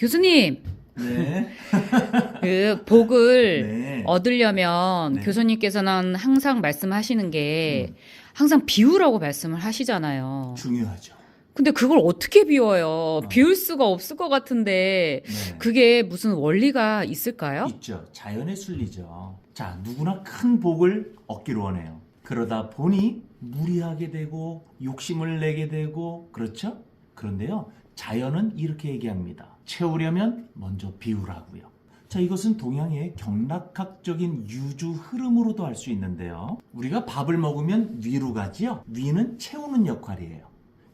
교수님, 네. 그 복을 네. 얻으려면 네. 교수님께서는 항상 말씀하시는 게 음. 항상 비우라고 말씀을 하시잖아요. 중요하죠. 근데 그걸 어떻게 비워요? 비울 수가 없을 것 같은데 네. 그게 무슨 원리가 있을까요? 있죠. 자연의 순리죠. 자, 누구나 큰 복을 얻기를 원해요. 그러다 보니 무리하게 되고 욕심을 내게 되고 그렇죠? 그런데요. 자연은 이렇게 얘기합니다. 채우려면 먼저 비우라고요. 자, 이것은 동양의 경락학적인 유주 흐름으로도 알 수 있는데요. 우리가 밥을 먹으면 위로 가지요. 위는 채우는 역할이에요.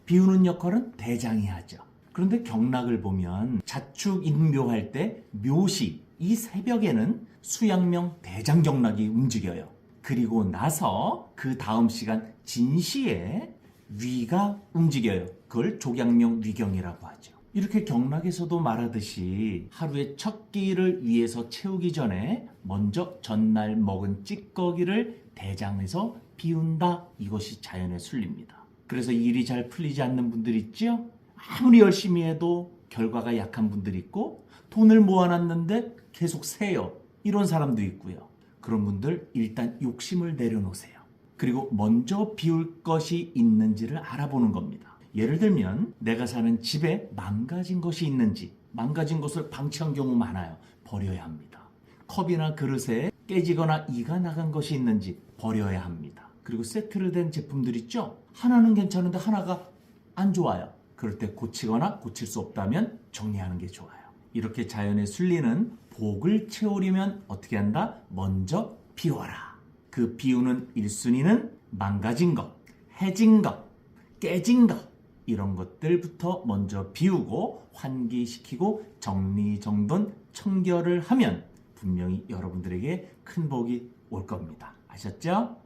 비우는 역할은 대장이 하죠. 그런데 경락을 보면 자축 인묘할 때 묘시 이 새벽에는 수양명 대장 경락이 움직여요. 그리고 나서 그 다음 시간 진시에 위가 움직여요. 그걸 족양명 위경이라고 하죠. 이렇게 경락에서도 말하듯이 하루의 첫 끼를 위해서 채우기 전에 먼저 전날 먹은 찌꺼기를 대장에서 비운다. 이것이 자연의 순리입니다. 그래서 일이 잘 풀리지 않는 분들 있죠? 아무리 열심히 해도 결과가 약한 분들 있고 돈을 모아놨는데 계속 세요. 이런 사람도 있고요. 그런 분들 일단 욕심을 내려놓으세요. 그리고 먼저 비울 것이 있는지를 알아보는 겁니다. 예를 들면 내가 사는 집에 망가진 것이 있는지 망가진 것을 방치한 경우 많아요. 버려야 합니다. 컵이나 그릇에 깨지거나 이가 나간 것이 있는지 버려야 합니다. 그리고 세트로 된 제품들 있죠? 하나는 괜찮은데 하나가 안 좋아요. 그럴 때 고치거나 고칠 수 없다면 정리하는 게 좋아요. 이렇게 자연의 순리는 복을 채우려면 어떻게 한다? 먼저 비워라. 그 비우는 1순위는 망가진 것, 해진 것, 깨진 것, 이런 것들부터 먼저 비우고 환기시키고 정리정돈 청결을 하면 분명히 여러분들에게 큰 복이 올 겁니다. 아셨죠?